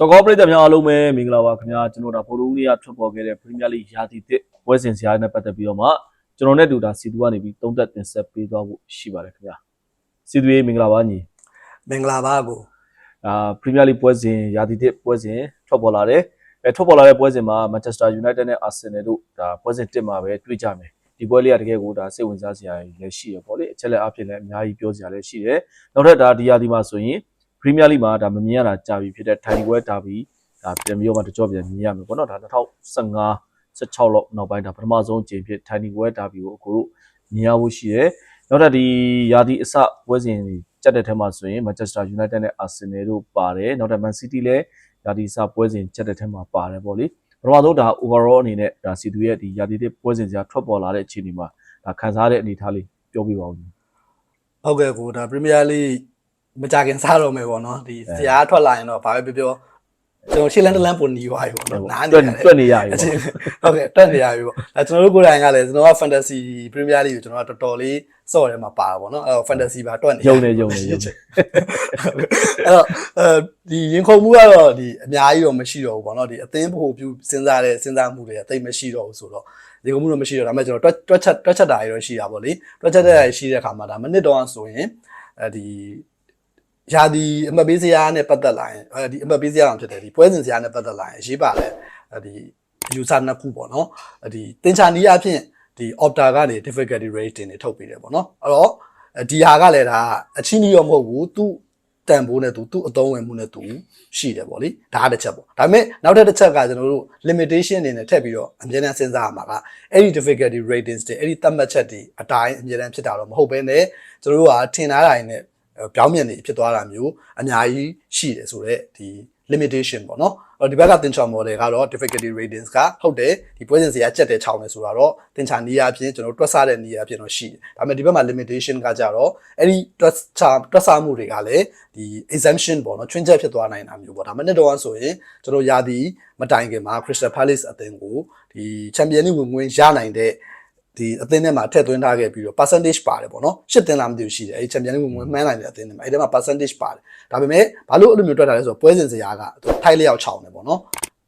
စောကောပရိသတ်များအားလုံးပဲမင်္ဂလာပါခင်ဗျာကျွန်တော်တို့ဗိုလ်လုံးလေးကထွက်ပေါ်ခဲ့တဲ့ Premier League ရာသီတစ်ပွဲစဉ်စရာနဲ့ပတ်သက်ပြီးတော့မှကျွန်တော်နဲ့တူတာစီတူကနေပြီးသုံးသက်တင်ဆက်ပေးသွားဖို့ရှိပါတယ်ခင်ဗျာစီတူရေမင်္ဂလာပါညီမင်္ဂလာပါကိုအာ Premier League ပွဲစဉ်ရာသီတစ်ပွဲစဉ်ထွက်ပေါ်လာတယ်အဲထွက်ပေါ်လာတဲ့ပွဲစဉ်မှာ Manchester United နဲ့ Arsenal တို့ဒါပွဲစဉ်တစ်မှာပဲတွေ့ကြမယ်ဒီပွဲလေးကတကယ်ကိုဒါစိတ်ဝင်စားစရာကြီးလည်းရှိရပေါ့လေအချက်လက်အဖြစ်လည်းအများကြီးပြောစရာလည်းရှိတယ်နောက်ထပ်ဒါဒီရာသီမှာဆိုရင် Premier League မှာဒါမမြင်ရတာကြာပြီဖြစ်တဲ့ထိုင်ပွဲဒါဘီဒါပြန်ပြီးတော့မှတကြောပြန်မြင်ရမယ်ပေါ့နော်ဒါ2015 16လောက်နောက်ပိုင်းဒါပထမဆုံးအကြိမ်ဖြစ်ထိုင်ပွဲဒါဘီကိုအခုတို့မြင်ရဖို့ရှိတယ်နောက်ထပ်ဒီရာသီအစပွဲစဉ်တွေကြက်တဲ့ထဲမှာဆိုရင် Manchester United နဲ့ Arsenal တို့ပါတယ်နောက်ထပ် Man City လည်းရာသီအစပွဲစဉ်ကြက်တဲ့ထဲမှာပါတယ်ပေါ့လေပထမဆုံးဒါ overall အနေနဲ့ဒါစီသူရဲ့ဒီရာသီတစ်ပွဲစဉ်စရာထွက်ပေါ်လာတဲ့အခြေအနေမှာဒါခန်းစားတဲ့အနေအထားလေးပြောပြပါဦးဟုတ်ကဲ့ကိုဒါပရီး မီးယားလိမကြခင်စားတော့မယ်ပေါ့နော်ဒီဆရာထွက်လာရင်တော့ဘာပဲပြောပြောကျွန်တော်ရှေ့လန်းတလန်းပုံနီးသွားပြီပေါ့နော်နားနေတွက်တယ်တွက်နေရပြီအပေါ့ချင်းဟုတ်ကဲ့တက်နေရပြီပေါ့အဲကျွန်တော်တို့ကိုယ်တိုင်ကလည်းကျွန်တော်က fantasy premier league ကိုကျွန်တော်ကတော်တော်လေးစော့ထဲမှာပါတာပေါ့နော်အဲတော့ fantasy ပါတွက်နေယုံနေယုံနေယုံနေအဲ့တော့အဲဒီရင်ခုန်မှုကတော့ဒီအများကြီးတော့မရှိတော့ဘူးပေါ့နော်ဒီအသင်းဖို့ပြုစဉ်းစားတဲ့စဉ်းစားမှုတွေကတိတ်မရှိတော့ဘူးဆိုတော့ဒီကုမှုတော့မရှိတော့ဒါပေမဲ့ကျွန်တော်တွက်တွက်ချက်တွက်ချက်တာတွေတော့ရှိတာပေါ့လေတွက်ချက်တဲ့ရှိတဲ့အခါမှာဒါမနစ်တော့ဆိုရင်အဲဒီ ယာဒီအမတ်ပေးစရာနဲ့ပတ်သက်လာရင်အဲဒီအမတ်ပေးစရာအောင်ဖြစ်တယ်ဒီပွဲစဉ်စရာနဲ့ပတ်သက်လာရင်ရေးပါလဲဒီယူဆနှစ်ခုပေါ့နော်ဒီတင်ချာနီးအဖြစ်ဒီ opta ကနေ difficulty rating တွေထုတ်ပေးတယ်ပေါ့နော်အဲ့တော့ဒီဟာကလည်းဒါအချင်းကြီးရောမဟုတ်ဘူးသူတန်ဖိုးနဲ့သူသူ့အသုံးဝင်မှုနဲ့သူရှိတယ်ပေါ့လေဒါကတစ်ချက်ပေါ့ဒါပေမဲ့နောက်ထပ်တစ်ချက်ကကျွန်တော်တို့ limitation အနေနဲ့ထည့်ပြီးတော့အမြဲတမ်းစဉ်းစားရမှာကအဲ့ဒီ difficulty ratings တွေအဲ့ဒီသတ်မှတ်ချက်တွေအတိုင်းအမြဲတမ်းဖြစ်တာတော့မဟုတ်ဘဲနဲ့ကျွန်တော်တို့ကထင်ထားတာတွေနဲ့ ပြောင်းပြန်နေဖြစ်သွားတာမျိုးအများကြီးရှိတယ်ဆိုတော့ဒီ limitation ပေါ့နော်အဲ့တော့ဒီဘက်ကသင်္ချာ model ကတော့ difficulty ratings ကဟုတ်တယ်ဒီပွဲစဉ်စီကကြက်တဲ့ချောင်းနေဆိုတာတော့သင်္ချာနီးရအဖြစ်ကျွန်တော်တွက်ဆတဲ့နီးရအဖြစ်တော့ရှိတယ်ဒါပေမဲ့ဒီဘက်မှာ limitation ကကြတော့အဲ့ဒီတွက်ဆတွက်ဆမှုတွေကလည်းဒီ exemption ပေါ့နော်ချွင်းချက်ဖြစ်သွားနိုင်တာမျိုးပေါ့ဒါမှနဲ့တော့ဆိုရင်ကျွန်တော်ယာဒီမတိုင်ခင်မှာ Crystal Palace အသင်းကိုဒီ Champions League ဝင်ဝင်ရနိုင်တဲ့ ဒီအသင်းထဲမှာထည့်သွင်းထားခဲ့ပြီးတော့ percentage ပါတယ်ပေါ့နော်ရှစ်တင်လားမသိဘူးရှိတယ်အဲဒီ Champions League ဝင်ဝင်မှန်းနိုင်တဲ့အသင်းထဲမှာအဲဒီထဲမှာ percentage ပါတယ်ဒါပေမဲ့ဘာလို့အဲ့လိုမျိုးတွက်တာလဲဆိုတော့ပွဲစဉ်စရာကသူထိုက်လျောက်ချောင်းတယ်ပေါ့နော်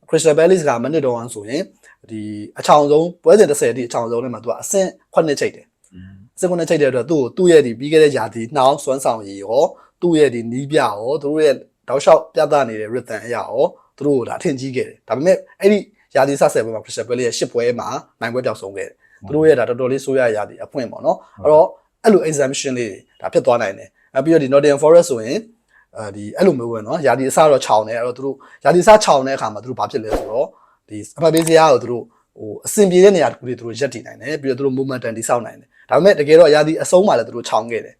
Crystal Palace ကမနစ်တော့ဆိုရင်ဒီအချောင်ဆုံးပွဲစဉ်30တိအချောင်ဆုံးထဲမှာသူကအဆင့်9ချိတ်တယ်အဆင့်9ချိတ်တဲ့အတွက်သူ့ကိုသူ့ရဲ့ဒီပြီးခဲ့တဲ့ယာတီနှောင်းစွမ်းဆောင်ရည်ရောသူ့ရဲ့ဒီနီးပြရောသူတို့ရဲ့တောက်လျှောက်ပြသနေတဲ့ rhythm အရာရောသူတို့ကဒါအထင်ကြီးခဲ့တယ်ဒါပေမဲ့အဲ့ဒီယာတီဆက်ဆက်ပွဲမှာ Crystal Palace ရဲ့10ပွဲမှာနိုင်ပွဲပြောက်ဆုံးခဲ့တယ် သူတို့ရဲ့ဒါတော်တော်လေးဆိုးရရသည့်အဖွင့်ပေါ့နော်အဲ့တော့အဲ့လို exemption လေးဒါဖြစ်သွားနိုင်တယ်အဲ့ပြီးတော့ဒီ Northern Forest ဆိုရင်အဲဒီအဲ့လိုမျိုးပဲနော်ယာဒီအစတော့ခြောင်နေအဲ့တော့သူတို့ယာဒီအစခြောင်တဲ့အခါမှာသူတို့ဘာဖြစ်လဲဆိုတော့ဒီအဖက်ပေးစရာကိုသူတို့ဟိုအဆင်ပြေတဲ့နေရာတစ်ခုတွေသူတို့ရက်တည်နိုင်တယ်ပြီးတော့သူတို့ momentum တိစောက်နိုင်တယ်ဒါပေမဲ့တကယ်တော့ယာဒီအဆုံးမှာလည်းသူတို့ခြောင်ခဲ့တယ်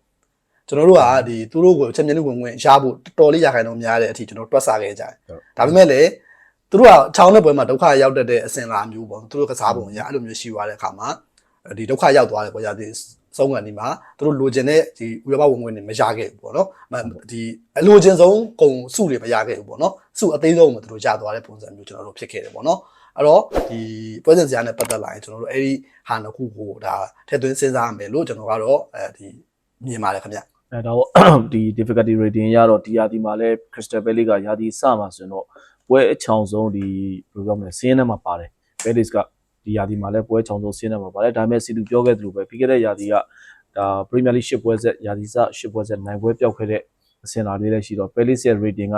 ကျွန်တော်တို့ကဒီသူတို့ကိုချက်မြင့်လို့ဝင်ဝင်ရဖို့တော်တော်လေးရခိုင်တော့များတဲ့အထိကျွန်တော်တွက်ဆခဲ့ကြတယ်ဒါပေမဲ့လည်း သူတို့ကခြောင်တဲ့ပွဲမှာဒုက္ခရောက်တတ်တဲ့အစင်လာမျိုးပေါ့သူတို့ကစားပုံရအဲ့လိုမျိုးရှိသွားတဲ့အခါမှာဒီဒုက္ခရောက်သွားတယ်ပေါ့ယာဒီဆုံးကန်ဒီမှာသူတို့လိုချင်တဲ့ဒီဥရောပဝင်ဝင်တွေမရခဲ့ဘူးပေါ့နော်ဒီအလိုချင်ဆုံးဂုံစုတွေမရခဲ့ဘူးပေါ့နော်စုအသေးဆုံးမှသူတို့ရသွားတဲ့ပုံစံမျိုးကျွန်တော်တို့ဖြစ်ခဲ့တယ်ပေါ့နော်အဲ့တော့ဒီပွဲစဉ်စရာနဲ့ပတ်သက်လာရင်ကျွန်တော်တို့အဲ့ဒီဟာနှစ်ခုကိုဒါထည့်သွင်းစဉ်းစားရမယ်လို့ကျွန်တော်ကတော့အဲဒီမြင်ပါတယ်ခင်ဗျအဲဒါတော့ဒီ difficulty rating ရတော့ဒီရာသီမှာလဲ Crystal Palace ကရာသီစမှာဆိုရင်တော့ ပွဲအချောင်ဆုံးဒီဘယ်လိုပြောမလဲစီးရင်ထဲမှာပါတယ် Palace ကဒီရာသီမှာလဲပွဲအချောင်ဆုံးစီးရင်ထဲမှာပါတယ်ဒါပေမဲ့စီတူပြောခဲ့သလိုပဲပြီးခဲ့တဲ့ရာသီကဒါ Premier League 10ပွဲဆက်ရာသီစ10ပွဲဆက်နိုင်ပွဲပျောက်ခဲ့တဲ့အဆင်လာလေးလည်းရှိတော့ Palace ရဲ့ rating က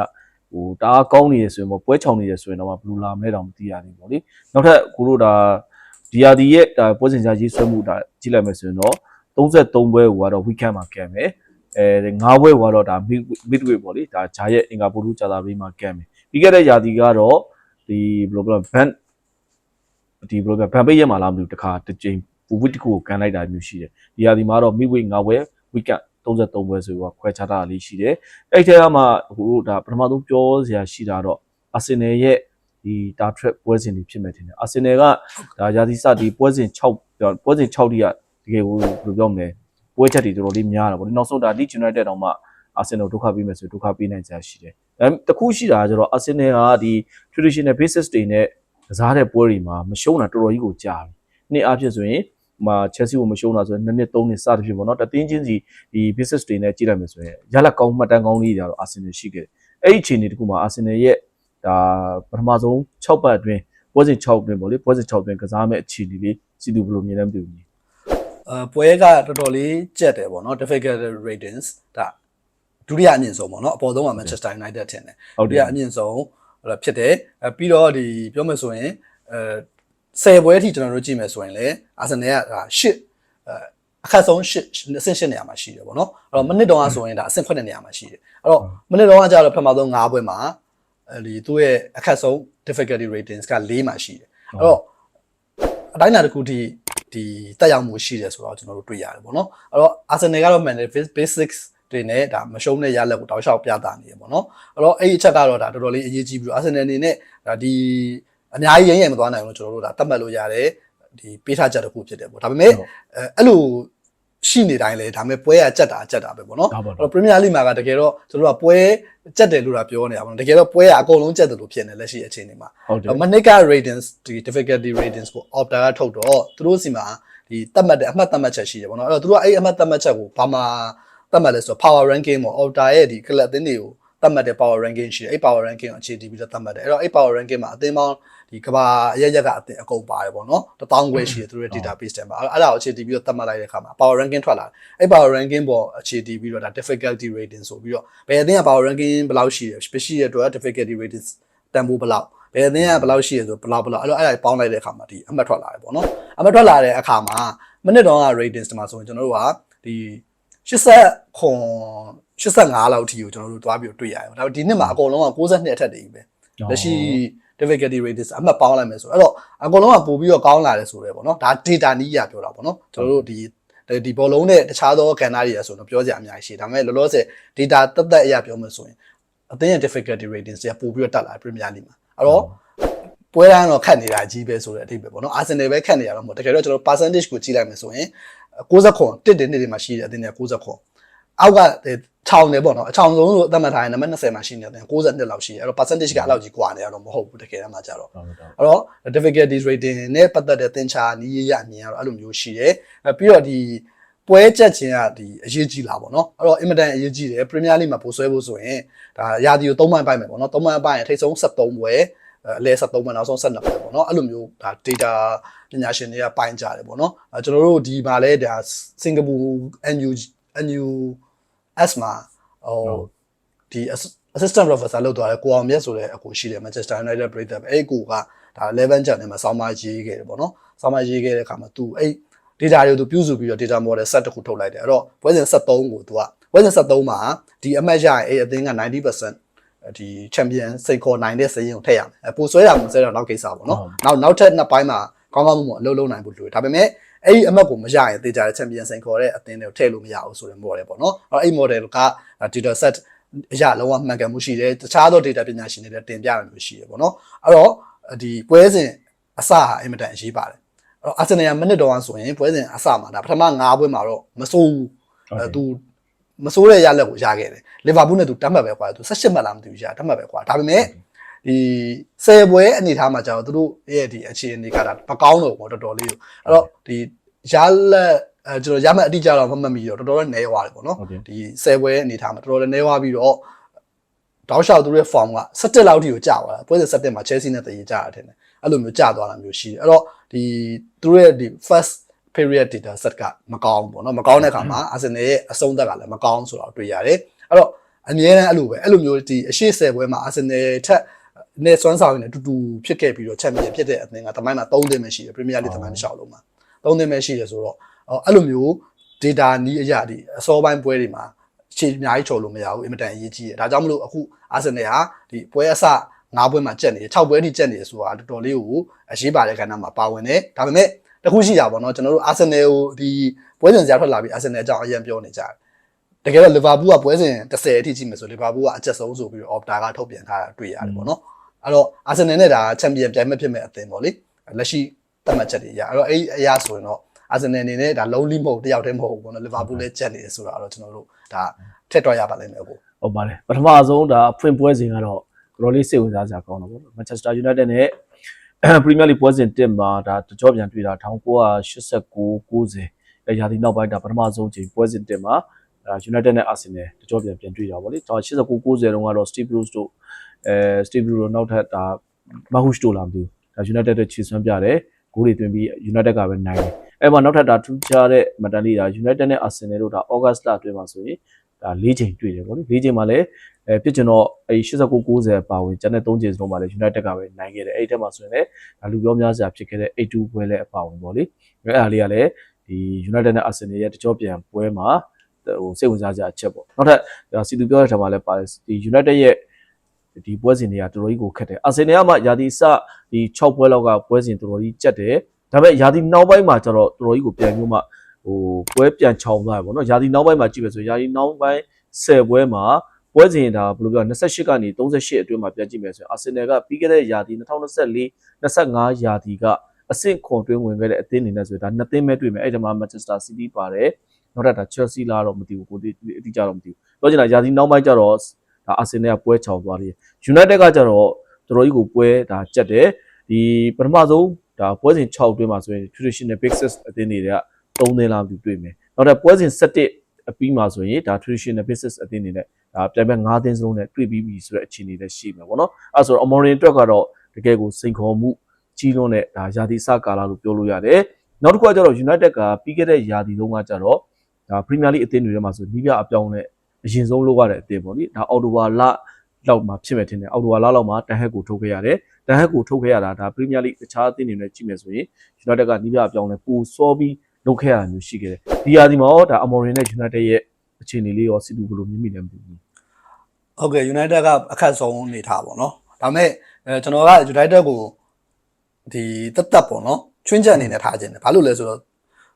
ဟိုတအားကောင်းနေရဆိုရင်ပေါ့ပွဲချောင်နေရဆိုရင်တော့ဘယ်လိုလာမလဲတော့မသိရသေးဘူးပေါ့လေနောက်ထပ်ကိုတို့ဒါဒီယာဒီရဲ့ဒါပွဲစဉ်ကြားရေးဆွဲမှုဒါကြည့်လိုက်မယ်ဆိုရင်တော့33ပွဲဟိုကတော့ weekend မှာကံမယ်အဲ9ပွဲဟိုကတော့ဒါ mid midway ပေါ့လေဒါဂျာရဲ့အင်္ဂါပိုလူဂျာတာဘေးမှာကံမယ် ပြီးခဲ့တဲ့ယာဒီကတော့ဒီဘယ်လိုပြော ban ဒီဘယ်လိုပြော ban ပေးရမှာလားမသိဘူးတခါတစ်ကြိမ်ဘူဝစ်တစ်ခုကိုကန်လိုက်တာမျိုးရှိတယ်ဒီယာဒီမှာတော့ midway 9ပွဲ weekend 33ပွဲဆိုတော့ခွဲခြားတာလေးရှိတယ်အဲ့ထဲမှာဟိုတို့ဒါပထမဆုံးပြောစရာရှိတာတော့အာဆင်နယ်ရဲ့ဒီတာထရက်ပွဲစဉ်တွေဖြစ်မယ်ထင်တယ်အာဆင်နယ်ကဒါယာဒီစဒီပွဲစဉ်6ပွဲစဉ်6တိကတကယ်ကိုဘယ်လိုပြောမလဲပွဲချက်တွေတော်တော်လေးများတာပေါ့ဒီနောက်ဆုံးဒါ Leeds United တောင်မှ အာဆင်နယ်ဒုက္ခပေးမယ်ဆိုဒုက္ခပေးနိုင်ကြရှိတယ်ဒါပေမဲ့တခုရှိတာကကျတော့အာဆင်နယ်ကဒီ traditional basis တွေနဲ့ကစားတဲ့ပွဲတွေမှာမရှုံးတာတော်တော်ကြီးကိုကြာပြီနှစ်အားဖြင့်ဆိုရင်မှာ Chelsea ကိုမရှုံးတာဆိုရင်နှစ်နှစ်သုံးနှစ်စသဖြင့်ပေါ့နော်တတင်းချင်းစီဒီ business တွေနဲ့ကြည့်လိုက်မယ်ဆိုရင်ရလက်ကောင်းမှတ်တမ်းကောင်းလေးတွေကတော့ Arsenal ရှိခဲ့တယ်အဲ့ဒီအခြေအနေတခုမှာ Arsenal ရဲ့ဒါပထမဆုံး6ပတ်အတွင်းပွဲစဉ်6အတွင်းပေါ့လေပွဲစဉ်6အတွင်းကစားမဲ့အခြေအနေလေးစီတူဘယ်လိုမြင်လဲမသိဘူးကြီးအဲပွဲကတော်တော်လေးကြက်တယ်ပေါ့နော် difficult ratings ဒါ ဒုတိယအမြင့်ဆုံးပေါ့နော်အပေါ်ဆုံးက Manchester United ထင်တယ်ဟုတ်ဒုတတိယယ်အမြင့်ဆုံးဟိုလာဖြစ်တယ်အဲပြီးတော့ဒီပြောမယ်ဆိုရင်အဲ10ပွဲအထိကျွန်တော်တို့ကြည့်မယ်ဆိုရင်လေအာဆင်နယ်ကဒါ8အဲအခက်ဆုံး8အဆင့်8နေရာမှာရှိတယ်ပေါ့နော်အဲ့တော့မနစ်တုန်းကဆိုရင်ဒါအဆင့်9နေရာမှာရှိတယ်အဲ့တော့မနစ်တုန်းကကြာတော့ပထမဆုံး9ပွဲမှာအဲဒီသူ့ရဲ့အခက်ဆုံး difficulty ratings က4မှာရှိတယ်အဲ့တော့အတိုင်းအတာတစ်ခုထိဒီတက်ရောက်မှုရှိတယ်ဆိုတော့ကျွန်တော်တို့တွေ့ရတယ်ပေါ့နော်အဲ့တော့ Arsenal ကတော့ man basics တွေနဲ့ဒါမရှုံးတဲ့ရလက်ကိုတောက်လျှောက်ပြတာနေရပေါ့နော်အဲ့တော့အဲ့ဒီအချက်ကတော့ဒါတော်တော်လေးအရေးကြီးပြီးတော့ Arsenal အနေနဲ့ဒါဒီအများကြီးရရင်ရမသွားနိုင်ဘူးလို့ကျွန်တော်တို့ဒါတတ်မှတ်လို့ရတယ်ဒီပေးထားချက်တစ်ခုဖြစ်တယ်ပေါ့ဒါပေမဲ့အဲအဲ့လိုရှိနေတိုင်းလေဒါပေမဲ့ပွဲကကြက်တာကြက်တာပဲပေါ့နော်ဒါပါအဲ့တော့တော့ Premier League မှာကတကယ်တော့ကျွန်တော်တို့ကပွဲကြက်တယ်လို့တာပြောနေတာပေါ့နော်တကယ်တော့ပွဲကအကုန်လုံးကြက်တယ်လို့ဖြစ်နေလက်ရှိအချိန်တွေမှာဟုတ်တယ်မနစ်က ratings ဒီ difficulty ratings ကို opta ကထုတ်တော့သူတို့စီမှာဒီသတ်မှတ်တဲ့အမှတ်သတ်မှတ်ချက်ရှိတယ်ပေါ့နော်အဲ့တော့သူတို့ကအဲ့ဒီအမှတ်သတ်မှတ်ချက်ကိုဘာမှ သတ်မှတ်လဲဆိုတော့ power ranking ပေါ့ opta ရဲ့ဒီ club အသင်းတွေကိုသတ်မှတ်တဲ့ power ranking ရှိတယ်အဲ့ power ranking ကိုအခြေတည်ပြီးတော့သတ်မှတ်တယ်အဲ့တော့အဲ့ power ranking မှာအသင်းပေါင်းဒီကဘာအရက်ရက်ကအသင်းအကုန်ပါတယ်ပေါ့နော်တပေါင်းခွဲရှိတယ်သူတို့ရဲ့ database ထဲမှာအဲ့အဲ့ဒါကိုအခြေတည်ပြီးတော့သတ်မှတ်လိုက်တဲ့အခါမှာ power ranking ထွက်လာတယ်အဲ့ power ranking ပေါ်အခြေတည်ပြီးတော့ဒါ difficulty rating ဆိုပြီးတော့ဘယ်အသင်းက power ranking ဘယ်လောက်ရှိတယ်ရှိတဲ့အတွက် difficulty rating တန်ဖိုးဘယ်လောက်ဘယ်အသင်းကဘယ်လောက်ရှိရဆိုဘယ်လောက်ဘယ်လောက်အဲ့တော့အဲ့ဒါပေါင်းလိုက်တဲ့အခါမှာဒီအမှတ်ထွက်လာတယ်ပေါ့နော်အမှတ်ထွက်လာတဲ့အခါမှာမိနစ်တုန်းက ratings ဒီမှာဆိုရင်ကျွန်တော်တို့ကဒီ 80ခွန်85လောက်အထိကိုကျွန်တော်တို့သွားပြီးတွေ့ရတယ်ဒါပေမဲ့ဒီနှစ်မှာအကုန်လုံးက62အထက်တည်းကြီးပဲလက်ရှိ difficulty ratings အမှတ်ပေါင်းလိုက်မယ်ဆိုတော့အဲ့တော့အကုန်လုံးကပို့ပြီးတော့ကောင်းလာတယ်ဆိုရဲပေါ့နော်ဒါ data နီးရပြောတာပေါ့နော်ကျွန်တော်တို့ဒီဒီဘောလုံးနဲ့တခြားသောကဏ္ဍတွေရဆိုတော့ပြောစရာအများကြီးရှိဒါပေမဲ့လောလောဆယ် data တက်တက်အရာပြောမယ်ဆိုရင်အသင်းရဲ့ difficulty ratings တွေကပို့ပြီးတော့တက်လာတယ် Premier League မှာအဲ့တော့ ပွဲတိုင်းတော့ခတ်နေတာကြီးပဲဆိုတဲ့အထိပဲပေါ့နော် Arsenal ပဲခတ်နေရတော့မဟုတ်တကယ်တော့ကျွန်တော် percentage ကိုကြည့်လိုက်မယ်ဆိုရင်60ခွန်တစ်တင်နှစ်တွေမှာရှိတဲ့အသင်းတွေက60ခွန်အောက်ကခြောင်တယ်ပေါ့နော်အချောင်ဆုံးလို့သတ်မှတ်ထားရင်နံပါတ်20မှာရှိနေတယ်62လောက်ရှိတယ်အဲ့တော့ percentage ကအဲ့လောက်ကြီးကွာနေရတော့မဟုတ်ဘူးတကယ်တမ်းမှာကြတော့ဟုတ်တယ်အဲ့တော့ difficulties rating နဲ့ပတ်သက်တဲ့သင်္ချာနီးရရအမြင်ကတော့အဲ့လိုမျိုးရှိတယ်အဲပြီးတော့ဒီပွဲချက်ချင်းကဒီအရေးကြီးလာပေါ့နော်အဲ့တော့အင်မတန်အရေးကြီးတယ် Premier League မှာပို့ဆွဲဖို့ဆိုရင်ဒါရာသီကို3ပိုင်းပိုင်းမယ်ပေါ့နော်3ပိုင်းပိုင်းရင်ထိပ်ဆုံး73ပွဲ အလဲ73ပွဲနောက်ဆုံး12ပွဲပေါ့နော်အဲ့လိုမျိုးဒါ data ပညာရှင်တွေကပိုင်းကြတယ်ပေါ့နော်အဲကျွန်တော်တို့ဒီမှာလဲဒါစင်ကာပူ NU NU S မှာဟိုဒီ assistant professor လောက်သွားတယ်ကိုအောင်မြတ်ဆိုတဲ့အကူရှိတယ် Manchester United ပြည်သက်ပဲအဲ့အကူကဒါ11 channel မှာစောင်းမရေးခဲ့တယ်ပေါ့နော်စောင်းမရေးခဲ့တဲ့အခါမှာ तू အဲ့ data တွေကို तू ပြုစုပြီးတော့ data model set တစ်ခုထုတ်လိုက်တယ်အဲ့တော့ပွဲစဉ်73ကို तू ကပွဲစဉ်73မှာဒီအမှတ်ရရင်အဲ့အသင်းက90% ဒီ champion စိတ်ခေါ်နိုင်တဲ့စရင်ကိုထည့်ရမယ်အပိုဆွဲတာမဆွဲတာနောက်ကိစ္စပေါ့နော်နောက်နောက်ထပ်နှစ်ပိုင်းမှာကောင်းကောင်းမွန်မွန်အလုပ်လုပ်နိုင်ဖို့လိုတယ်ဒါပေမဲ့အဲ့ဒီအမှတ်ကိုမရရင်တေချာတဲ့ champion စိန်ခေါ်တဲ့အသင်းတွေကိုထည့်လို့မရဘူးဆိုတဲ့ model ပေါ့နော်အဲ့တော့အဲ့ model က data set အရာလုံးဝမှန်ကန်မှုရှိတယ်တခြားသော data ပညာရှင်တွေလည်းတင်ပြရမျိုးရှိတယ်ပေါ့နော်အဲ့တော့ဒီပွဲစဉ်အစဟာအင်မတန်အရေးပါတယ်အဲ့တော့အာဆင်နယ်ကမိနစ်တော့ဆိုရင်ပွဲစဉ်အစမှာဒါပထမ9ပွဲမှာတော့မစိုးဘူးအဲသူ မစိုးတဲ့ရလက်ကိုရခဲ့တယ်လီဗာပူးနဲ့သူတတ်မှတ်ပဲကွာသူ18မှတ်လားမသိဘူးရတတ်မှတ်ပဲကွာဒါပေမဲ့ဒီ10ပွဲအနေထားမှာကျတော့သူတို့ရဲ့ဒီအခြေအနေကဒါမကောင်းတော့ဘူးတော်တော်လေးကိုအဲ့တော့ဒီရလက်အဲကျွန်တော်ရမှတ်အတိအကျတော့မမှတ်မိတော့တော်တော်လေးနေသွားတယ်ပေါ့နော်ဟုတ်တယ်ဒီ10ပွဲအနေထားမှာတော်တော်လေးနေသွားပြီးတော့တောက်လျှောက်သူတို့ရဲ့ form က17လောက်ထိကိုကျသွားတာပွဲစဉ်17မှာ Chelsea နဲ့တည်ကြတာတဲ့အဲ့လိုမျိုးကျသွားတာမျိုးရှိတယ်အဲ့တော့ဒီသူတို့ရဲ့ဒီ first period data set ကမကောင်းဘူးပေါ့နော်မကောင်းတဲ့အခါမှာ Arsenal ရဲ့အဆုံးသက်ကလည်းမကောင်းဆိုတော့တွေ့ရတယ်အဲ့တော့အမြဲတမ်းအဲ့လိုပဲအဲ့လိုမျိုးဒီအရှိ10ပွဲမှာအာဆင်နယ်ထက်နဲ့စွမ်းဆောင်နေတူတူဖြစ်ခဲ့ပြီးတော့ချန်ပီယံဖြစ်တဲ့အသင်းကတမိုင်းမှာ3သင်းပဲရှိတယ်ပရီးမီးယားလိတမိုင်းတစ်လျှောက်လုံးမှာ3သင်းပဲရှိတယ်ဆိုတော့အဲ့လိုမျိုး data နီးအရာဒီအစောပိုင်းပွဲတွေမှာခြေအများကြီးချော်လို့မရဘူးအင်မတန်အရေးကြီးတယ်ဒါကြောင့်မလို့အခုအာဆင်နယ်ဟာဒီပွဲအစ၅ပွဲမှာကျက်နေတယ်6ပွဲထိကျက်နေတယ်ဆိုတာတော်တော်လေးကိုအရေးပါတဲ့ခဏမှာပါဝင်တယ်ဒါပေမဲ့ တခုရှိတာပေါ့နော်ကျွန်တော်တို့အာဆင်နယ်ကိုဒီပွဲစဉ်စရာထွက်လာပြီးအာဆင်နယ်အကြောင်းအရင်ပြောနေကြတယ်တကယ်တော့လီဗာပူးကပွဲစဉ်30အထိကြည့်မယ်ဆိုလီဗာပူးကအကျက်ဆုံးဆိုပြီးတော့ opta ကထုတ်ပြန်ထားတာတွေ့ရတယ်ပေါ့နော်အဲ့တော့အာဆင်နယ်နဲ့ဒါချန်ပီယံပြိုင်မဲ့ဖြစ်မဲ့အသင်းပေါ့လေလက်ရှိသတ်မှတ်ချက်တွေအရအဲ့တော့အဲ့အရာဆိုရင်တော့အာဆင်နယ်အနေနဲ့ဒါလုံးလိမဟုတ်တယောက်တည်းမဟုတ်ဘူးပေါ့နော်လီဗာပူးလည်းကျက်နေတယ်ဆိုတာတော့ကျွန်တော်တို့ဒါထက်တွက်ရပါလိမ့်မယ်ကိုဟုတ်ပါတယ်ပထမဆုံးဒါဖွင့်ပွဲစဉ်ကတော့တော်တော်လေးစိတ်ဝင်စားစရာကောင်းတော့ဗောမန်ချက်စတာယူနိုက်တက်နဲ့ ပရီးမီးယားလိပွဲစဉ်1မှာဒါတကြောပြန်တွေ့တာ1989 90အဲရာသီနောက်ပိုင်းဒါပထမဆုံးချိန်ပွဲစဉ်1မှာဒါယူနိုက်တက်နဲ့အာဆင်နယ်တကြောပြန်ပြန်တွေ့တာဗောလေဒါ89 90တုန်းကတော့ Steve Bruce တို့အဲ Steve Bruce တို့နောက်ထပ်ဒါ Mahush တို့လာမသိဘူးဒါယူနိုက်တက်တဲ့ခြေစွမ်းပြတယ်ဂိုးတွေသွင်းပြီးယူနိုက်တက်ကပဲနိုင်တယ်အဲမှာနောက်ထပ်ဒါထူးခြားတဲ့မတန်လေးဒါယူနိုက်တက်နဲ့အာဆင်နယ်တို့ဒါဩဂတ်စ်လအတွင်းမှာဆိုရင် ဒါ၄ချိန်တွေ့တယ်ဗောလေ၄ချိန်မှာလည်းအဲပြစ်ကျွန်တော်အဲ89 90ပါဝင်ကျန်တဲ့3ချိန်စလုံးမှာလည်း United ကပဲနိုင်ခဲ့တယ်အဲ့ဒီထက်မှာဆိုရင်လည်းဒါလူပြောများစရာဖြစ်ခဲ့တဲ့82ပွဲလည်းအပါဝင်ပေါ့လေအဲ့ဒါလေးကလည်းဒီ United နဲ့ Arsenal ရဲ့တကြောပြန်ပွဲမှာဟိုစိတ်ဝင်စားစရာအချက်ပေါ့နောက်ထပ်ဒါစီသူပြောတဲ့ထက်မှာလည်းပါတယ်ဒီ United ရဲ့ဒီပွဲစဉ်တွေကတော်တော်ကြီးကိုခက်တယ်အာဆင်နယ်ကမှယာတီစဒီ6ပွဲလောက်ကပွဲစဉ်တော်တော်ကြီးကြက်တယ်ဒါပေမဲ့ယာတီနောက်ပိုင်းမှာကျတော့တော်တော်ကြီးကိုပြန်ပြီးမှ ဟိုပွဲပြန်ချောင်းသွားတယ်ပေါ့နော်ယာတီနောက်ပိုင်းမှာကြည့်မယ်ဆိုယာတီနောက်ပိုင်း10ပွဲမှာပွဲစဉ်ဒါဘယ်လိုပြော28ကနေ38အတွင်းမှာပြန်ကြည့်မယ်ဆိုရင်အာဆင်နယ်ကပြီးခဲ့တဲ့ယာတီ2024 25ယာတီကအဆင့်ခွန်တွင်းဝင်ခဲ့တဲ့အသင်းအနေနဲ့ဆိုရင်ဒါနှစ်သင်းပဲတွေ့မယ်အဲ့ဒီမှာ Manchester City ပါတယ်နောက်ထပ်ဒါ Chelsea လာတော့မသိဘူးကိုဒီအတိအကျတော့မသိဘူးပြောချင်တာယာတီနောက်ပိုင်းကျတော့ဒါအာဆင်နယ်ကပွဲချောင်းသွားတယ် United ကကျတော့တော်တော်ကြီးကိုပွဲဒါကြက်တယ်ဒီပထမဆုံးဒါပွဲစဉ်6အတွင်းမှာဆိုရင် traditional big six အသင်းတွေက 3သင်းလားမသိတွေ့မယ်နောက်ထပ်ပွဲစဉ်7အပြီးမှာဆိုရင်ဒါ traditional business အသင်းတွေနဲ့ဒါပြိုင်ပွဲ9သင်းစလုံးနဲ့တွေ့ပြီးပြီဆိုတဲ့အခြေအနေလည်းရှိမှာပေါ့နော်အဲဆိုတော့ Amorin အတွက်ကတော့တကယ်ကိုစိန်ခေါ်မှုကြီးလွန်းတဲ့ဒါယာတီစကာလာလို့ပြောလို့ရတယ်နောက်တစ်ခုကကျတော့ United ကပြီးခဲ့တဲ့ယာတီလုံးကကျတော့ဒါ Premier League အသင်းတွေထဲမှာဆိုနီးပြအပြောင်းနဲ့အရင်ဆုံးလုပ်ရတဲ့အသင်းပေါ့လေဒါအော်တိုဝါလလောက်မှာဖြစ်မဲ့ထင်တယ်အော်တိုဝါလလောက်မှာတန်ဟက်ကိုထုတ်ခဲ့ရတယ်တန်ဟက်ကိုထုတ်ခဲ့ရတာဒါ Premier League တခြားအသင်းတွေနဲ့ကြည့်မယ်ဆိုရင် United ကနီးပြအပြောင်းနဲ့ပိုစောပြီး လုပ်ခဲ့ရတာမျိုးရှိခဲ့တယ်ဒီယာတီမှာရောဒါ Amorin နဲ့ United ရဲ့အခြေအနေလေးရောစီတူဘယ်လိုမြင်မိလဲမသိဘူးဟုတ်ကဲ့ United ကအခက်ဆုံးနေထားပါတော့ဒါပေမဲ့အဲကျွန်တော်က United ကိုဒီတက်တက်ပေါ့နော်ချွင်းချက်အနေနဲ့ထားခြင်းတယ်ဘာလို့လဲဆိုတော့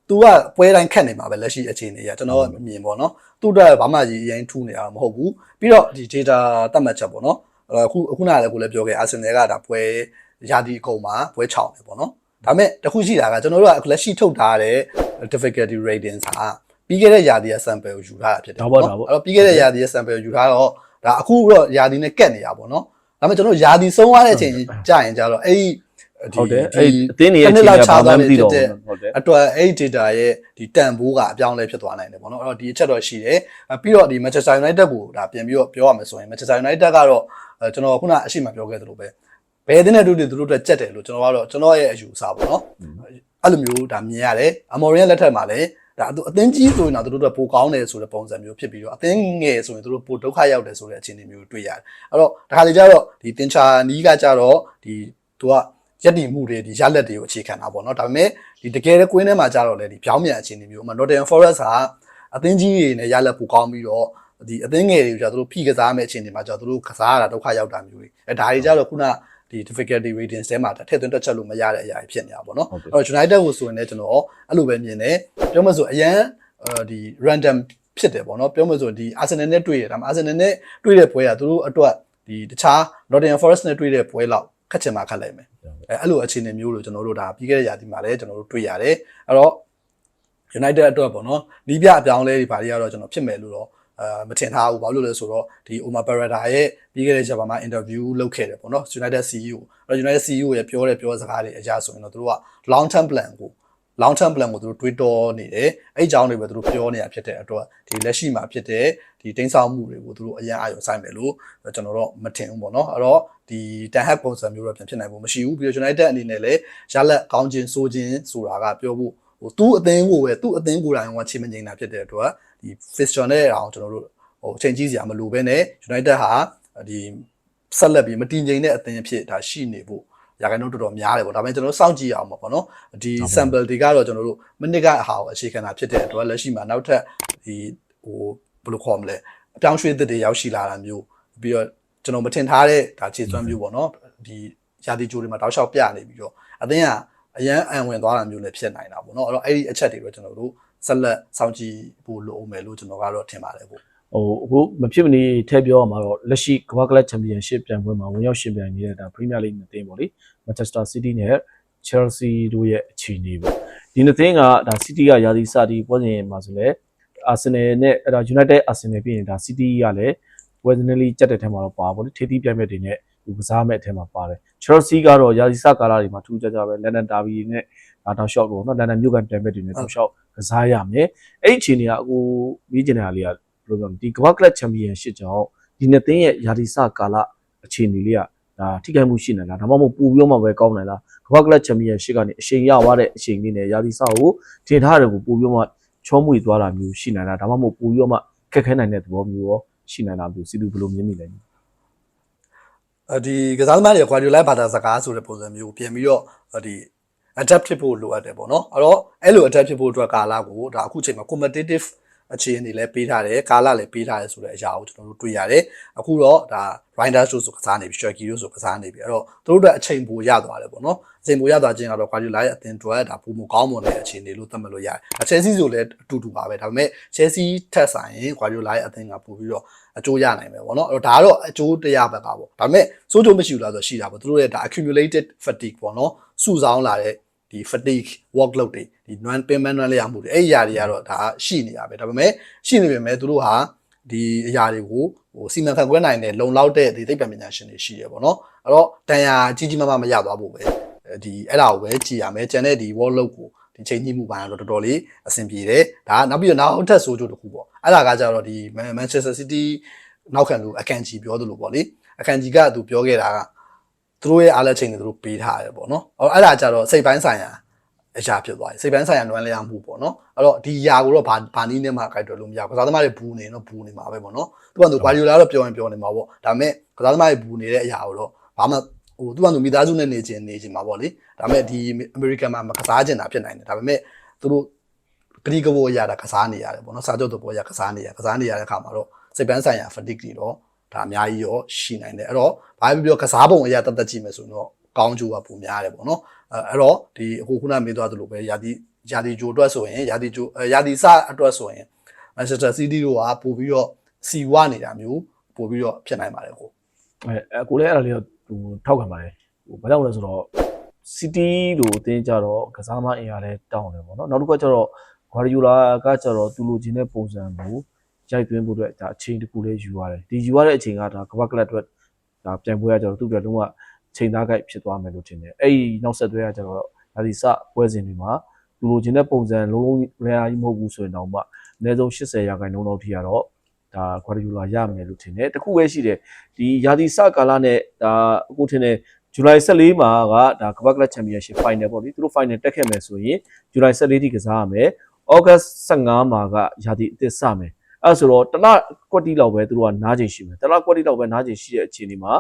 तू ကပွဲတိုင်းခက်နေမှာပဲလက်ရှိအခြေအနေကကျွန်တော်အမြင်ပေါ့နော်သူ့အတွက်ဘာမှကြီးအရင်ထူးနေတာမဟုတ်ဘူးပြီးတော့ဒီ data တတ်မှတ်ချက်ပေါ့နော်အခုအခုနကလည်းကိုလည်းပြောခဲ့ Arsenal ကဒါပွဲရာဒီအကုန်မှာပွဲချောင်းတယ်ပေါ့နော် ဒါပေမဲ့တခုရှိတာကကျွန်တော်တို့ကလက်ရှိထုတ်ထားတဲ့ difficulty ratings ဟာပြီးခဲ့တဲ့ရာသီရဲ့ sample ကိုယူထားတာဖြစ်တယ်ဒါပေါ့ဒါပေါ့ အဲ့တော့ပြီးခဲ့တဲ့ရာသီရဲ့ sample ကိုယူထားတော့ဒါအခုတော့ယာဒီနဲ့ကက်နေတာပေါ့နော်ဒါပေမဲ့ကျွန်တော်ယာဒီဆုံးသွားတဲ့အချိန်ကြာရင်ကျတော့အဲ့ဒီဟုတ်တယ်အဲ့အသင်းတွေရဲ့အခြေအနေကဘာမှမသိတော့ဘူးဟုတ်တယ်အတွက်အဲ့ဒီ data ရဲ့ဒီတန်ဖိုးကအပြောင်းလဲဖြစ်သွားနိုင်တယ်ပေါ့နော်အဲ့တော့ဒီအချက်တော့ရှိတယ်အဲ့ပြီးတော့ဒီ Manchester United ကိုဒါပြန်ပြီးတော့ပြောရမယ်ဆိုရင် Manchester United ကတော့အဲကျွန်တော်ခုနအရှိမပြောခဲ့သလိုပဲ ဘယ်အသင်းနဲ့တို့တွေသူတို့အတွက်ကြက်တယ်လို့ကျွန်တော်ကတော့ကျွန်တော်ရဲ့အယူအဆပေါ့နော်အဲ့လိုမျိုးဒါမြင်ရတယ်အမော်ရင်လက်ထက်မှာလည်းဒါသူအသင်းကြီးဆိုရင်တော့သူတို့အတွက်ပိုကောင်းတယ်ဆိုတဲ့ပုံစံမျိုးဖြစ်ပြီးတော့အသင်းငယ်ဆိုရင်သူတို့ပိုဒုက္ခရောက်တယ်ဆိုတဲ့အခြေအနေမျိုးတွေ့ရတယ်အဲ့တော့ဒါခါလေကျတော့ဒီတင်ချာနီးကကြတော့ဒီသူကရက်တည်မှုတွေဒီရလက်တွေကိုအခြေခံတာပေါ့နော်ဒါပေမဲ့ဒီတကယ်ကွင်းထဲမှာကြတော့လေဒီပြောင်းမြန်အခြေအနေမျိုးဥပမာ Nottingham Forest ဟာအသင်းကြီးတွေနဲ့ရလက်ပိုကောင်းပြီးတော့ဒီအသင်းငယ်တွေကျတော့သူတို့ဖိကစားမဲ့အခြေအနေမှာကျတော့သူတို့ကစားရတာဒုက္ခရောက်တာမျိုးတွေအဲဒါတွေကြတော့ခုန ဒီ difficulty ratings ထဲမှာထည့်သွင်းတွက်ချက်လို့မရတဲ့အရာတွေဖြစ်နေတာပေါ့နော်ဟုတ်ကဲ့အဲ့တော့ United ကိုဆိုရင်လည်းကျွန်တော်အဲ့လိုပဲမြင်တယ်ပြောမှဆိုအရန်ဒီ random ဖြစ်တယ်ပေါ့နော်ပြောမှဆိုဒီ Arsenal နဲ့တွေ့ရတာမှာ Arsenal နဲ့တွေ့တဲ့ပွဲကသူတို့အတွက်ဒီတခြား Nottingham Forest နဲ့တွေ့တဲ့ပွဲလောက်ခက်ချင်မှခက်လိုက်မယ်အဲအဲ့လိုအခြေအနေမျိုးလို့ကျွန်တော်တို့ဒါပြီးခဲ့တဲ့ရာသီမှာလည်းကျွန်တော်တို့တွေ့ရတယ်အဲ့တော့ United အတွက်ပေါ့နော်နီးပြအပြောင်းလဲတွေဘာတွေကတော့ကျွန်တော်ဖြစ်မယ်လို့တော့ အာမထင်ထားဘူးဘာလို့လဲဆိုတော့ဒီ Omar Parada ရဲ့ပြီးခဲ့တဲ့ဂျပန်မှာ interview လုပ်ခဲ့တယ်ပေါ့နော် United CEO အဲ့တော့ United CEO ရဲ့ပြောတဲ့ပြောစကားတွေအရာဆိုရင်တော့သူတို့က long term plan ကို long term plan ကိုသူတို့တွေးတောနေတယ်အဲ့အကြောင်းတွေပဲသူတို့ပြောနေတာဖြစ်တဲ့အတွက်ဒီလက်ရှိမှာဖြစ်တဲ့ဒီတိန်းဆောင်မှုတွေကိုသူတို့အရင်အာရုံစိုက်မယ်လို့ကျွန်တော်တော့မထင်ဘူးပေါ့နော်အဲ့တော့ဒီတန်ဟက်ပုံစံမျိုးတော့ပြန်ဖြစ်နိုင်ဖို့မရှိဘူးပြီးတော့ United အနေနဲ့လည်းရလက်ကောင်းခြင်းစိုးခြင်းဆိုတာကပြောဖို့ ဟိုသူ့အသင်းကိုပဲသူ့အသင်းကိုယ်တိုင်ကချိန်မငိမ့်တာဖြစ်တဲ့အတွက်ဒီ fixture နဲ့အောင်ကျွန်တော်တို့ဟဟိုအချိန်ကြီးစရာမလိုဘဲနဲ့ United ဟာဒီဆက်လက်ပြီးမတင်ငိမ့်တဲ့အသင်းအဖြစ်ဒါရှိနေဖို့ရာခိုင်နှုန်းတော်တော်များတယ်ပေါ့ဒါပေမဲ့ကျွန်တော်တို့စောင့်ကြည့်အောင်ပါပေါ့နော်ဒီ sample တွေကတော့ကျွန်တော်တို့မိနစ်ကအဟာကိုအခြေခံတာဖြစ်တဲ့အတွက်လက်ရှိမှာနောက်ထပ်ဒီဟိုဘယ်လိုခေါ်မလဲအပြောင်းရွှေ့သစ်တွေရောက်ရှိလာတာမျိုးပြီးတော့ကျွန်တော်မထင်ထားတဲ့ဒါခြေစွမ်းမျိုးပေါ့နော်ဒီရာသီကြိုတွေမှာတောက်လျှောက်ပြနေပြီးတော့အသင်းက အရန်အံဝင်သွားတာမျိုးလည်းဖြစ်နိုင်တာပေါ့နော်အဲ့တော့အဲ့ဒီအချက်တွေကိုကျွန်တော်တို့ဆက်လက်စောင့်ကြည့်ဖို့လိုအောင်မယ်လို့ကျွန်တော်ကတော့ထင်ပါတယ်ပေါ့ဟိုအခုမဖြစ်မနေထည့်ပြောရမှာတော့လက်ရှိကမ္ဘာကလပ်ချန်ပီယံရှစ်ပြိုင်ပွဲမှာဝင်ရောက်ရှင်ပြိုင်နေတဲ့ဒါပရီးမီးယားလိဂ်နှစ်သင်းပေါ့လေမန်ချက်စတာစီးတီးနဲ့ချယ်လ်ဆီတို့ရဲ့အခြေအနေပေါ့ဒီနှစ်သင်းကဒါစီးတီးကယာဒီစာဒီပွဲစဉ်မှာဆိုလဲအာဆင်နယ်နဲ့အဲ့ဒါယူနိုက်တက်အာဆင်နယ်ပြီးရင်ဒါစီးတီးကလည်းဝယ်ဇနယ်လီကြက်တဲ့ထဲမှာတော့ပါပေါ့လေထေးသီးပြိုင်ပွဲတွေနဲ့ ဒီကစားမဲ့အထဲမှာပါတယ်ချယ်လ်ဆီကတော့ယာဒီစာကာလာတွေမှာထူးခြားခြားပဲလန်ဒန်ဒါဘီနဲ့ဒါတောက်လျှောက်ပေါ့နော်လန်ဒန်မြို့ကန်ပြိုင်ပွဲတွေနဲ့တောက်လျှောက်ကစားရမယ်အဲ့ဒီအခြေအနေကအခုပြီးကျင်တာလေးကဘယ်လိုပြောမလဲဒီကမ္ဘာကလပ်ချန်ပီယံရှစ်ကြောင့်ဒီနှစ်သင်းရဲ့ယာဒီစကာလအခြေအနေလေးကဒါထိခိုက်မှုရှိနေလားဒါမှမဟုတ်ပူပြီးတော့မှပဲကောင်းနိုင်လားကမ္ဘာကလပ်ချန်ပီယံရှစ်ကနေအချိန်ရသွားတဲ့အချိန်လေးနဲ့ယာဒီစကိုထင်ထားတယ်ကိုပူပြီးတော့မှချောမွေသွားတာမျိုးရှိနိုင်လားဒါမှမဟုတ်ပူပြီးတော့မှခက်ခဲနိုင်တဲ့သဘောမျိုးရောရှိနိုင်လားမျိုးစီလူဘယ်လိုမြင်မိလဲအဲ ဒီကစားသမားတွေကွာဒီလိုက်ဘာသာစကားဆိုတဲ့ပုံစံမျိုးကိုပြင်ပြီးတော့ဒီ adapt ဖြစ်ဖို့လိုအပ်တယ်ပေါ့နော်အဲ့တော့အဲ့လို adapt ဖြစ်ဖို့အတွက်ကာလကိုဒါအခုချိန်မှာ competitive အခြေအနေလည်းပေးထားတယ်ကာလလည်းပေးထားတယ်ဆိုတဲ့အရာကိုကျွန်တော်တို့တွေ့ရတယ်အခုတော့ဒါ Riders တို့ဆိုကစားနေပြီ Strike တို့ဆိုကစားနေပြီအဲ့တော့သူတို့အတွက်အချိန်ပိုရသွားတယ်ပေါ့နော်အချိန်ပိုရသွားခြင်းကတော့ Guardiola ရဲ့အသင်းတွေဒါပုံမကောင်းမွန်တဲ့အခြေအနေလို့သတ်မှတ်လို့ရတယ်အ Chelsea ဆိုလည်းအတူတူပါပဲဒါပေမဲ့ Chelsea ထက်ဆိုင်ရင် Guardiola ရဲ့အသင်းကပိုပြီးတော့ အကျိုးရနိုင်မယ်ပေါ့နော်အဲ့တော့ဒါကတော့အကျိုးတရားပဲပါပေါ့ဒါပေမဲ့စိုးကျိုးမရှိဘူးလားဆိုတော့ရှိတာပေါ့သူတို့ရဲ့ဒါ accumulated fatigue ပေါ့နော်စုဆောင်းလာတဲ့ဒီ fatigue workload တွေဒီ non payment နွမ်းလျာမှုတွေအဲ့ဒီအရာတွေကတော့ဒါရှိနေတာပဲဒါပေမဲ့ရှိနေပေမဲ့သူတို့ဟာဒီအရာတွေကိုဟိုစီမံခန့်ခွဲနိုင်တဲ့လုံလောက်တဲ့ဒီသိပ္ပံပညာရှင်တွေရှိတယ်ပေါ့နော်အဲ့တော့တန်ရာကြီးကြီးမားမားမရသွားဖို့ပဲဒီအဲ့ဒါကိုပဲကြည်ရမယ်ကျန်တဲ့ဒီ workload ကို ဒီချိန်ကြီးမှုပိုင်းကတော့တော်တော်လေးအဆင်ပြေတယ်ဒါနောက်ပြီးတော့နောက်ထပ်ဆိုးကျိုးတစ်ခုပေါ့အဲ့ဒါကကြတော့ဒီ Manchester City နောက်ခံလို့အကန်ကြီးပြောသလိုပေါ့လေအကန်ကြီးကသူပြောခဲ့တာကသူတို့ရဲ့အားလက်ချိန်တွေသူတို့ပေးထားတယ်ပေါ့နော်အဲ့ဒါကြတော့စိတ်ပိုင်းဆိုင်ရာအရာဖြစ်သွားတယ်စိတ်ပိုင်းဆိုင်ရာနွမ်းလျားမှုပေါ့နော်အဲ့တော့ဒီຢာကိုတော့ဘာဘာနည်းနဲ့မှကြိုက်တော်လို့မရဘူးကစားသမားတွေဘူးနေတော့ဘူးနေမှာပဲပေါ့နော်သူကသူဂွာဒီယိုလာတော့ပြောရင်ပြောနေမှာပေါ့ဒါပေမဲ့ကစားသမားတွေဘူးနေတဲ့အရာကိုတော့ဘာမှ ဟိုသူကသူမိသားစုနဲ့နေချင်းနေချင်းမှာပေါ့လေဒါပေမဲ့ဒီအမေရိကန်မှာမကစားချင်တာဖြစ်နိုင်တယ်ဒါပေမဲ့သူတို့ဂရီကဘောအရာတာကစားနေရတယ်ပေါ့နော်စာချုပ်တဘောအရာကစားနေရကစားနေရတဲ့အခါမှာတော့စိတ်ပန်းဆိုင်ရာ fatigue တွေတော့ဒါအများကြီးရောရှိနိုင်တယ်အဲ့တော့ဘာပဲပြောကစားပုံအရာတတ်တတ်ကြည့်မယ်ဆိုတော့ကောင်းကျိုးကပုံများတယ်ပေါ့နော်အဲအဲ့တော့ဒီအခုခုနမေးသွားသလိုပဲယာတီယာတီဂျိုအတွက်ဆိုရင်ယာတီဂျိုယာတီစအတွက်ဆိုရင် Manchester City တို့ကပို့ပြီးတော့စီဝနေတာမျိုးပို့ပြီးတော့ဖြစ်နိုင်ပါတယ်ကိုအဲအကိုလည်းအဲ့ဒါလေးတော့ ဟိုထောက်ခံပါတယ်ဟိုဘာကြောင့်လဲဆိုတော့ City လို့အတင်းကြတော့ကစားမအင်အားလဲတောင်းတယ်ပေါ့နော်နောက်တစ်ခုကကျတော့ Guardiola ကကျတော့သူလိုချင်တဲ့ပုံစံကိုရိုက်သွင်းဖို့အတွက်ဒါအချိန်တစ်ခုလေးယူရတယ်ဒီယူရတဲ့အချိန်ကဒါကမ္ဘာကလပ်အတွက်ဒါပြန်ပွဲကကျတော့သူ့အတွက်လုံးဝချိန်သားကိုက်ဖြစ်သွားမယ်လို့ထင်တယ်အဲ့ဒီနောက်ဆက်တွဲကကျတော့ဒါဒီစပွဲစဉ်တွေမှာသူလိုချင်တဲ့ပုံစံလုံးလုံးလဲအားကြီးမဟုတ်ဘူးဆိုရင်တော့မှအနည်းဆုံး80ရာခိုင်နှုန်းလောက်ထိကတော့ ဒါ Guardiola ရမယ်လို့ထင်တယ်တခုပဲရှိတယ်ဒီယာဒီစကာလနဲ့ဒါအခုထင်တယ်ဇူလိုင်14မှာကဒါကမ္ဘာကလပ်ချန်ပီယံရှစ်ဖိုင်နယ်ပေါ့လေသူတို့ဖိုင်နယ်တက်ခဲ့မယ်ဆိုရင်ဇူလိုင်14ထိကစားရမယ်ဩဂတ်15မှာကယာဒီအသစ်စမယ်အဲဆိုတော့တလကွက်တီလောက်ပဲသူတို့ကနားချိန်ရှိမယ်တလကွက်တီလောက်ပဲနားချိန်ရှိတဲ့အခြေအနေမှာ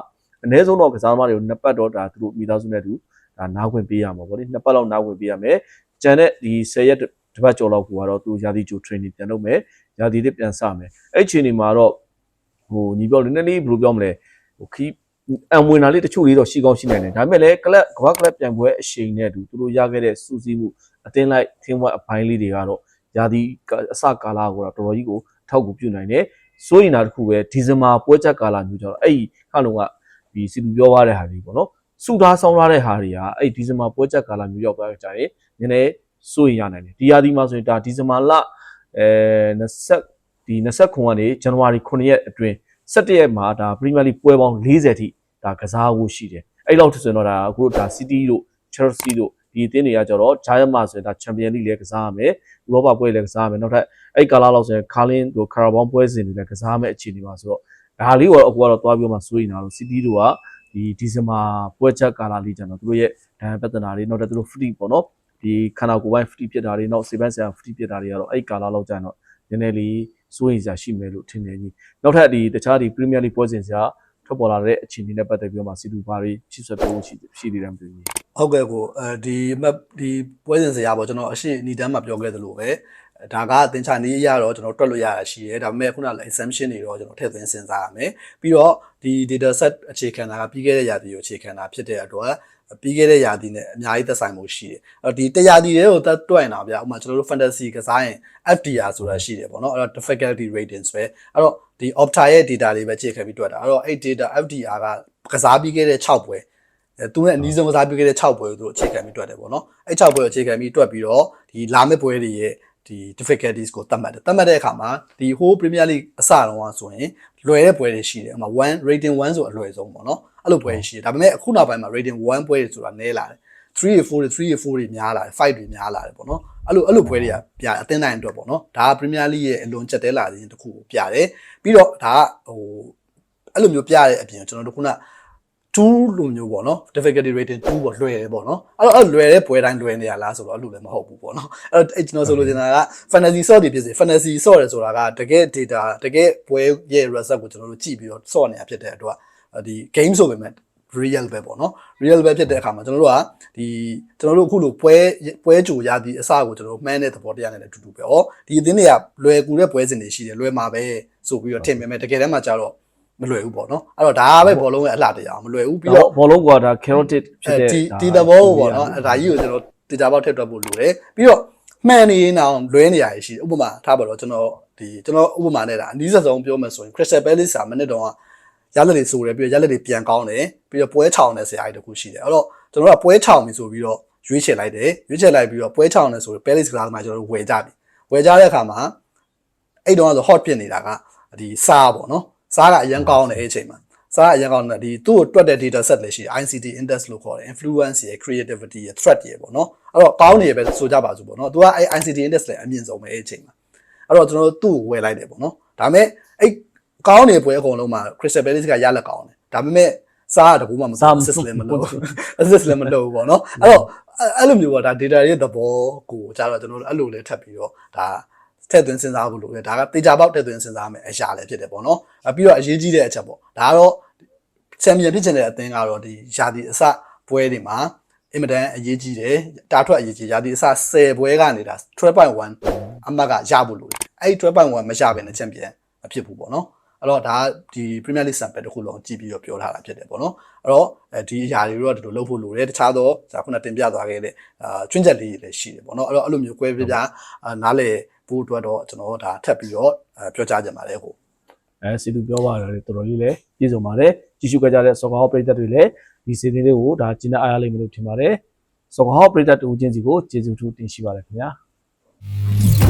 အနည်းဆုံးတော့ကစားသမားတွေကိုနှစ်ပတ်တော့ဒါသူတို့မိသားစုနဲ့တူဒါနားခွင့်ပေးရမှာပေါ့လေနှစ်ပတ်လောက်နားခွင့်ပေးရမယ်ကျန်တဲ့ဒီ10ရက်တစ်ပတ်ကျော်လောက်ကိုကတော့သူယာဒီဂျို training ပြန်လုပ်မယ် ယာဒီတစ်ပြန်စမယ်အဲ့အခြေအနေမှာတော့ဟိုညီပြောနည်းနည်းလေးဘယ်လိုပြောမလဲဟိုခီးအံဝင်တာလေးတချို့လေးတော့ရှိကောင်းရှိနိုင်တယ်ဒါပေမဲ့လည်းကလပ်ကမ္ဘာကလပ်ပြန်ပွဲအရှိန်နဲ့အတူသူတို့ရခဲ့တဲ့စူးစီးမှုအသင်းလိုက်သင်းဝက်အပိုင်းလေးတွေကတော့ယာဒီအစကာလကိုတော့တော်တော်ကြီးကိုထောက်ကူပြုနိုင်တယ်စိုးရင်တာတစ်ခုပဲဒီဇင်ဘာပွဲချက်ကာလမျိုးကြတော့အဲ့ဒီခါလုံးကဒီစီပူပြောသွားတဲ့ဟာတွေပေါ့နော်စူထားဆောင်းထားတဲ့ဟာတွေကအဲ့ဒီဒီဇင်ဘာပွဲချက်ကာလမျိုးရောက်သွားကြရင်နည်းနည်းစိုးရင်ရနိုင်တယ်ဒီယာဒီမှာဆိုရင်ဒါဒီဇင်ဘာလ အဲ20ဒီ29ကနေဇန်နဝါရီ9ရက်အတွင်း17ရက်မှာဒါပရီးမီးယားလိပွဲပေါင်း40ထိဒါကစားဖို့ရှိတယ်အဲ့လောက်ဆိုရင်တော့ဒါအခုတို့ဒါ City တို့ Chelsea တို့ဒီအသင်းတွေကကြတော့ Giant မှာဆိုရင်ဒါ Champions League လည်းကစားရမယ်ဥရောပပွဲလည်းကစားရမယ်နောက်ထပ်အဲ့ကာလာလောက်ဆိုရင် Carlin တို့ Carabao ပွဲစဉ်တွေလည်းကစားရမယ်အခြေအနေပါဆိုတော့ဒါလေးကတော့အခုကတော့သွားပြီးမှစိုးရင်တော့ City တို့ကဒီဒီဇင်ဘာပွဲချက်ကာလာလေးကျတော့သူတို့ရဲ့ဒဏ်ပြဿနာတွေနောက်ထပ်သူတို့ free ပေါ့နော် ဒီခန္ဓာကိုယ်ပိုင်း free ဖြစ်တာတွေနောက်စေပန်းဆရာ free ဖြစ်တာတွေကတော့အဲ့ကာလာလောက်ကျတော့နည်းနည်းလေးစိုးရိမ်စရာရှိမယ်လို့ထင်တယ်ကြီးနောက်ထပ်ဒီတခြားဒီ Premier League ပွဲစဉ်စရာထွက်ပေါ်လာတဲ့အခြေအနေနဲ့ပတ်သက်ပြီးတော့မှစီတူဘာတွေချစ်ဆွဲပြောဖို့ရှိရှိသေးတယ်မသိဘူးဟုတ်ကဲ့ကိုအဲဒီမက်ဒီပွဲစဉ်စရာပေါ့ကျွန်တော်အရှိနီတန်းမှာပြောခဲ့သလိုပဲဒါကအသင်္ချာနည်းအရတော့ကျွန်တော်တွက်လို့ရတာရှိရဲဒါပေမဲ့ခုနက exemption တွေတော့ကျွန်တော်ထည့်သွင်းစဉ်းစားရမယ်ပြီးတော့ဒီ data set အခြေခံတာကပြီးခဲ့တဲ့ရာသီကိုအခြေခံတာဖြစ်တဲ့အတွက် ပြီးခဲ့တဲ့ရာသီနဲ့အများကြီးသက်ဆိုင်မှုရှိတယ်အဲ့တော့ဒီတရာသီတွေကိုတက်တွက်နေတာဗျာဥပမာကျွန်တော်တို့ fantasy ကစားရင် FDR ဆိုတာရှိတယ်ပေါ့နော်အဲ့တော့ difficulty ratings ပဲအဲ့တော့ဒီ Opta ရဲ့ data တွေပဲချိန်ခဲ့ပြီးတွက်တာအဲ့တော့အဲ့ data FDR ကကစားပြီးခဲ့တဲ့6ပွဲအဲသူနဲ့အနည်းဆုံးကစားပြီးခဲ့တဲ့6ပွဲကိုသူတို့အခြေခံပြီးတွက်တယ်ပေါ့နော်အဲ့6ပွဲကိုအခြေခံပြီးတွက်ပြီးတော့ဒီလာမယ့်ပွဲတွေရဲ့ ဒီ difficulties ကိုသတ်မှတ်တယ်သတ်မှတ်တဲ့အခါမှာဒီ whole Premier League အစတုန်းကဆိုရင်လွယ်တဲ့ပွဲတွေရှိတယ်ဥပမာ1 rating 1ဆိုအလွယ်ဆုံးပေါ့နော်အဲ့လိုပွဲတွေရှိတယ်ဒါပေမဲ့အခုနောက်ပိုင်းမှာ rating 1ပွဲတွေဆိုတာနည်းလာတယ်3 4 4 3 4တွေများလာတယ်5တွေများလာတယ်ပေါ့နော်အဲ့လိုအဲ့လိုပွဲတွေကပြအသင်းတိုင်းအတွက်ပေါ့နော်ဒါက Premier League ရဲ့အလွန်ချက်တဲလာခြင်းတစ်ခုကိုပြတယ်ပြီးတော့ဒါကဟိုအဲ့လိုမျိုးပြတဲ့အပြင်ကျွန်တော်တို့ခုန 2လိုမျိုးပေါ့နော် difficulty rating 2ပေါ့လွယ်တယ်ပေါ့နော်အဲ့တော့အဲ့လွယ်တဲ့ပွဲတိုင်းလွယ်နေရလားဆိုတော့အဲ့လိုလည်းမဟုတ်ဘူးပေါ့နော်အဲ့တော့အဲ့ကျွန်တော်ဆိုလိုချင်တာက fantasy sort တွေဖြစ်စေ fantasy sort တယ်ဆိုတာကတကယ် data တကယ်ပွဲရဲ့ result ကိုကျွန်တော်တို့ကြည့်ပြီးတော့ sort နေတာဖြစ်တဲ့အတွက်ဒီ game ဆိုပေမဲ့ real ပဲပေါ့နော် real ပဲဖြစ်တဲ့အခါမှာကျွန်တော်တို့ကဒီကျွန်တော်တို့အခုလိုပွဲပွဲကြိုရသည့်အစကိုကျွန်တော်တို့မှန်းတဲ့သဘောတရားနဲ့လည်းအတူတူပဲ။ဩဒီအသင်းတွေကလွယ်ကူတဲ့ပွဲစဉ်တွေရှိတယ်လွယ်မှာပဲဆိုပြီးတော့ထင်ပေမဲ့တကယ်တမ်းမှာကျတော့ မလွယ်ဘူးပေါ့နော်။အဲ့တော့ဒါကပဲဘောလုံးရဲ့အလှတရားမလွယ်ဘူးပြီးပြီးတော့တော့ဘောလုံးကဒါ chaotic ဖြစ်တဲ့ဒီဒီသဘောပေါ့နော်အဲဒါကြီးကိုကျွန်တော်တေချာပေါက်ထည့်တွက်ဖို့လိုတယ်ပြီးတော့မှန်နေရင်အောင်လွဲနေရရှိတယ်ဥပမာထားပါတော့ကျွန်တော်ဒီကျွန်တော်ဥပမာနဲ့ဒါအနည်းဆုံးပြောမယ်ဆိုရင် Crystal Palace ကမနစ်တော့ရလက်တွေဆိုတယ်ပြီးတော့ရလက်တွေပြန်ကောင်းတယ်ပြီးတော့ပွဲချောင်တဲ့ဆရာကြီးတခုရှိတယ်အဲ့တော့ကျွန်တော်ကပွဲချောင်ပြီဆိုပြီးတော့ရွေးချယ်လိုက်တယ်ရွေးချယ်လိုက်ပြီးတော့ပွဲချောင်တယ်ဆိုတော့ Palace ကစားသမားကျွန်တော်တို့ဝယ်ကြပြီဝယ်ကြတဲ့အခါမှာအဲ့တော့ဆို hot ဖြစ်နေတာကဒီစားပေါ့နော် စားကအရင်ကောင်းတယ်အဲ့အချိန်မှာစားအရင်ကောင်းတယ်ဒီသူ့ကိုတွက်တဲ့ data set လေးရှိတယ် ICT index လို့ခေါ်တယ် influence ရယ် creativity ရယ် threat ရယ်ပေါ့နော်အဲ့တော့ကောင်းနေရပဲဆိုကြပါစို့ပေါ့နော်သူကအဲ့ ICT index လည်းအမြင့်ဆုံးပဲအဲ့အချိန်မှာအဲ့တော့ကျွန်တော်တို့သူ့ကိုဝယ်လိုက်တယ်ပေါ့နော်ဒါပေမဲ့အဲ့ကောင်းနေပွဲအကုန်လုံးမှာ Crystal Palace ကရလက်ကောင်းတယ်ဒါပေမဲ့စားကတကူမှမစား assist လည်းမလုပ် assist လည်းမလုပ်ဘူးပေါ့နော်အဲ့တော့အဲ့လိုမျိုးပေါ့ဒါ data ရဲ့သဘောကိုကြာတော့ကျွန်တော်တို့အဲ့လိုလေးထပ်ပြီးတော့ဒါ ထည့်သွင်းစဉ်းစားဖို့လိုတယ်ဒါကတေချာပေါက်ထည့်သွင်းစဉ်းစားမယ်အရာလည်းဖြစ်တယ်ပေါ့နော်အပြီးတော့အရေးကြီးတဲ့အချက်ပေါ့ဒါကတော့ချန်ပီယံဖြစ်ချင်တဲ့အသင်းကတော့ဒီယာတီအစပွဲတွေမှာအင်မတန်အရေးကြီးတယ်တာထွက်အရေးကြီးယာတီအစ10ပွဲကနေဒါ12.1အမှတ်ကရဖို့လိုတယ်အဲ့ဒီ12.1မရဘဲနဲ့ချန်ပီယံမဖြစ်ဘူးပေါ့နော်အဲ့တော့ဒါဒီ Premier League sample တစ်ခုလုံးကြည့်ပြီးတော့ပြောထားတာဖြစ်တယ်ပေါ့နော်အဲ့တော့အဲဒီအရာတွေတော့ဒီလိုလုပ်ဖို့လိုတယ်တခြားသောဇာခုနတင်ပြသွားခဲ့တဲ့အာချွင်းချက်လေးတွေလည်းရှိတယ်ပေါ့နော်အဲ့တော့အဲ့လိုမျိုးကွဲပြပြအာနားလေ ဖို့အတွက်တော့ကျွန်တော်ဒါထပ်ပြီးတော့ပြောကြားကြပါလေဟိုအဲစီတူပြောပါတယ်တော်တော်လေးလည်းပြည့်စုံပါတယ်ကြည့်ရှုကြကြတဲ့ soccer hall ပရိသတ်တွေလည်းဒီစီစဉ်လေးကိုဒါကျင်းတဲ့အားရလိမ့်မယ်လို့ထင်ပါတယ် soccer hall ပရိသတ်တူချင်းစီကိုကျေးဇူးထူးတင်ရှိပါတယ်ခင်ဗျာ